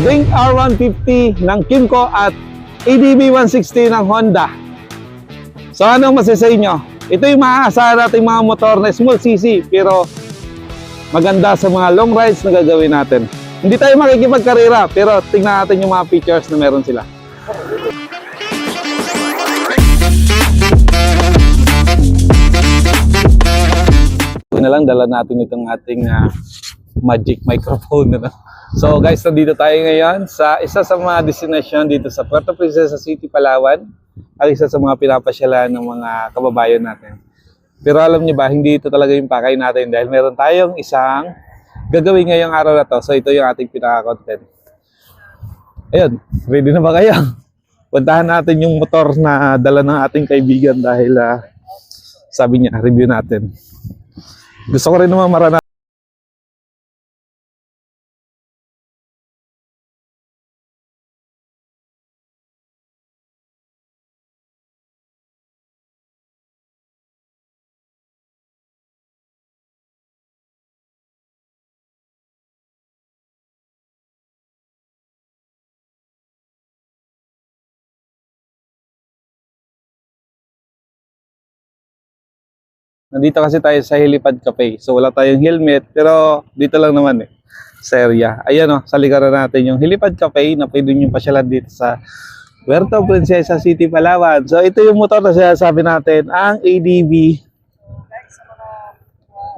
Blink R150 ng Kimco at ADB 160 ng Honda. So anong masasay nyo? Ito yung maaasahan nating mga motor na small CC pero maganda sa mga long rides na gagawin natin. Hindi tayo makikipagkarera pero tingnan natin yung mga features na meron sila. Ito na lang, dala natin itong ating ah, magic microphone. Ano? So guys, nandito tayo ngayon sa isa sa mga destination dito sa Puerto Princesa City, Palawan. At isa sa mga pinapasyalan ng mga kababayan natin. Pero alam niyo ba, hindi ito talaga yung pakay natin dahil meron tayong isang gagawin ngayong araw na to. So ito yung ating pinaka-content. Ayun, ready na ba kayo? Puntahan natin yung motor na dala ng ating kaibigan dahil ah, sabi niya, review natin. Gusto ko rin naman maranasan. Nandito kasi tayo sa Helipad Cafe. So wala tayong helmet pero dito lang naman eh sa area. Ayan oh, sa likaran natin yung Helipad Cafe na pwede nyo pasyalan dito sa Puerto Princesa City, Palawan. So ito yung motor na sinasabi natin, ang ADB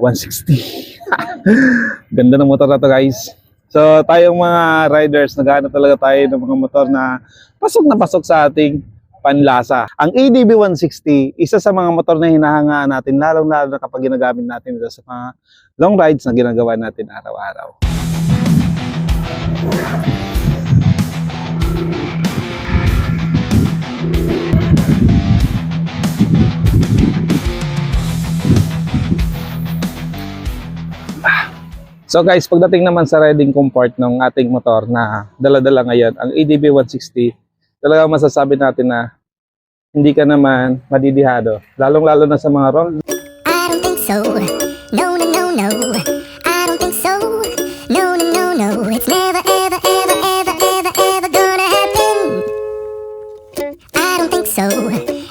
160. Ganda ng motor na to guys. So tayong mga riders, naghahanap talaga tayo ng mga motor na pasok na pasok sa ating panlasa. Ang ADB 160, isa sa mga motor na hinahangaan natin, lalong-lalo na kapag ginagamit natin ito sa mga long rides na ginagawa natin araw-araw. So guys, pagdating naman sa riding comfort ng ating motor na dala-dala ngayon, ang ADB 160, talaga masasabi natin na hindi ka naman madidihado. Lalong-lalo na sa mga long, I don't think so. No, no, no, no. I don't think so. No, no, no, no. It's never, ever, ever, ever, ever, ever gonna happen. I don't think so.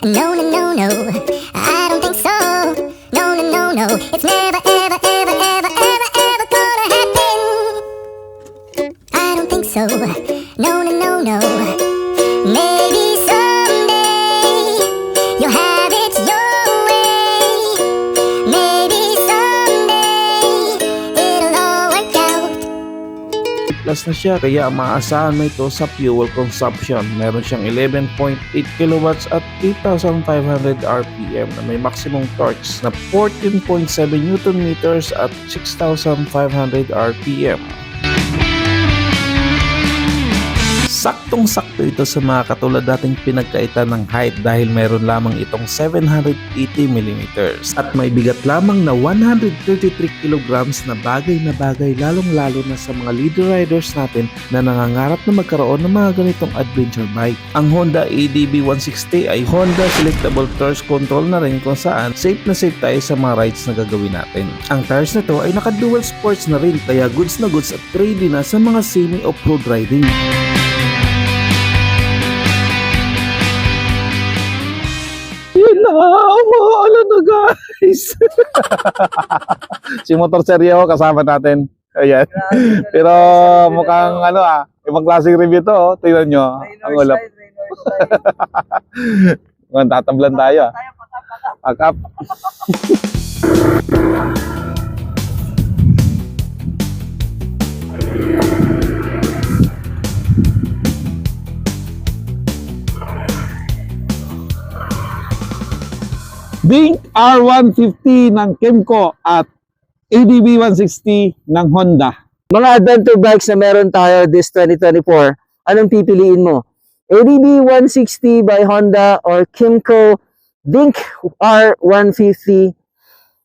No, no, no, no. I don't think so. No, no, no, no. It's never, ever, ever, ever, ever, ever gonna happen. I don't think so. No, no, no, no. Plus na siya kaya maasahan mo ito sa fuel consumption. Meron siyang 11.8 kilowatts at 8,500 RPM na may maximum torques na 14.7 Newton meters at 6,500 RPM. Saktong-sakto ito sa mga katulad dating pinagkaitan ng height dahil meron lamang itong 780mm at may bigat lamang na 133 kilograms na bagay na bagay lalong-lalo na sa mga leader riders natin na nangangarap na magkaroon ng mga ganitong adventure bike. Ang Honda ADB 160 ay Honda Selectable Thrust Control na rin kung saan safe na safe tayo sa mga rides na gagawin natin. Ang tires na to ay naka-dual sports na rin kaya goods na goods at ready na sa mga semi-off-road riding. Umuulan na guys. si Motor Seryo kasama natin. Ayan. Pero mukhang ano ah, ibang klaseng review to. Oh. Tingnan nyo, ang ulap. Mukhang tatablan tayo ah. Akap. Bing R150 ng Kemco at ADB 160 ng Honda. Mga adventure bikes na meron tayo this 2024, anong pipiliin mo? ADB 160 by Honda or Kimco Dink R150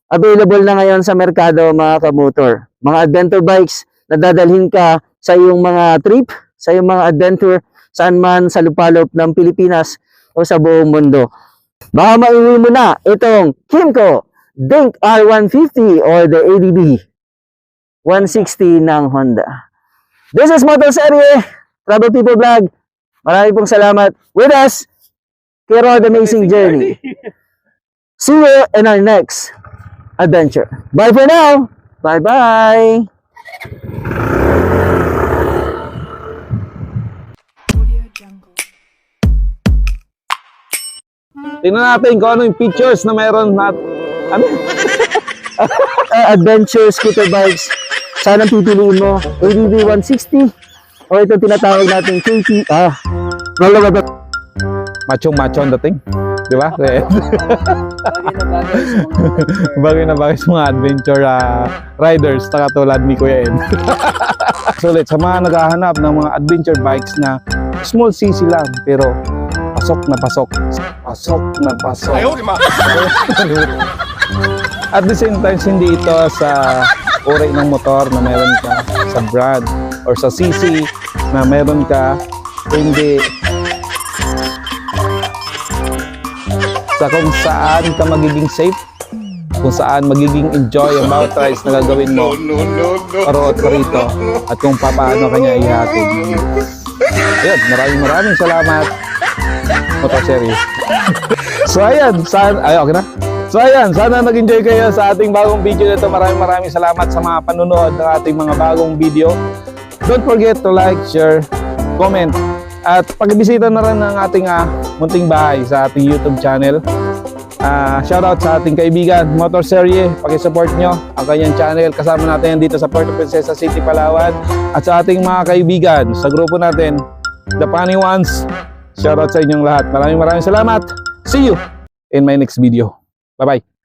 available na ngayon sa merkado mga kamotor. Mga adventure bikes na dadalhin ka sa iyong mga trip, sa iyong mga adventure saan man sa lupalop ng Pilipinas o sa buong mundo. Baka maiwi mo na itong Kimco Dink R150 or the ADB 160 ng Honda. This is Motor Serie. Travel People Vlog. Maraming pong salamat with us. Kay Rod Amazing Journey. See you in our next adventure. Bye for now. Bye-bye. Tingnan natin kung ano yung features na meron na ano? uh, adventure scooter bikes. Sana pipiliin mo. ADV 160 o ito tinatawag natin KT. Ah, wala ba Macho-macho ang dating. Di ba? Eh, bagay na bagay sa mga adventure ah, riders na katulad ni Kuya Ed. Sulit, sa mga naghahanap ng mga adventure bikes na small cc lang pero pasok na pasok. Pasok na pasok. At the same time, hindi ito sa uri ng motor na meron ka sa brand or sa CC na meron ka hindi. Sa kung saan ka magiging safe kung saan magiging enjoy ang bawat rides na gagawin mo paroot ka rito. At kung paano kanya ihatid. Ayun maraming maraming salamat motor series so ayan saan ay okay na So ayan, sana nag-enjoy kayo sa ating bagong video nito. Maraming maraming salamat sa mga panunood ng ating mga bagong video. Don't forget to like, share, comment, at pagbisita na rin ng ating ah, munting bahay sa ating YouTube channel. Ah, shoutout sa ating kaibigan, Motor Serie. Pakisupport nyo ang kanyang channel. Kasama natin dito sa Puerto Princesa City, Palawan. At sa ating mga kaibigan, sa grupo natin, The Funny Ones. Shoutout sa inyong lahat. Maraming maraming salamat. See you in my next video. Bye-bye.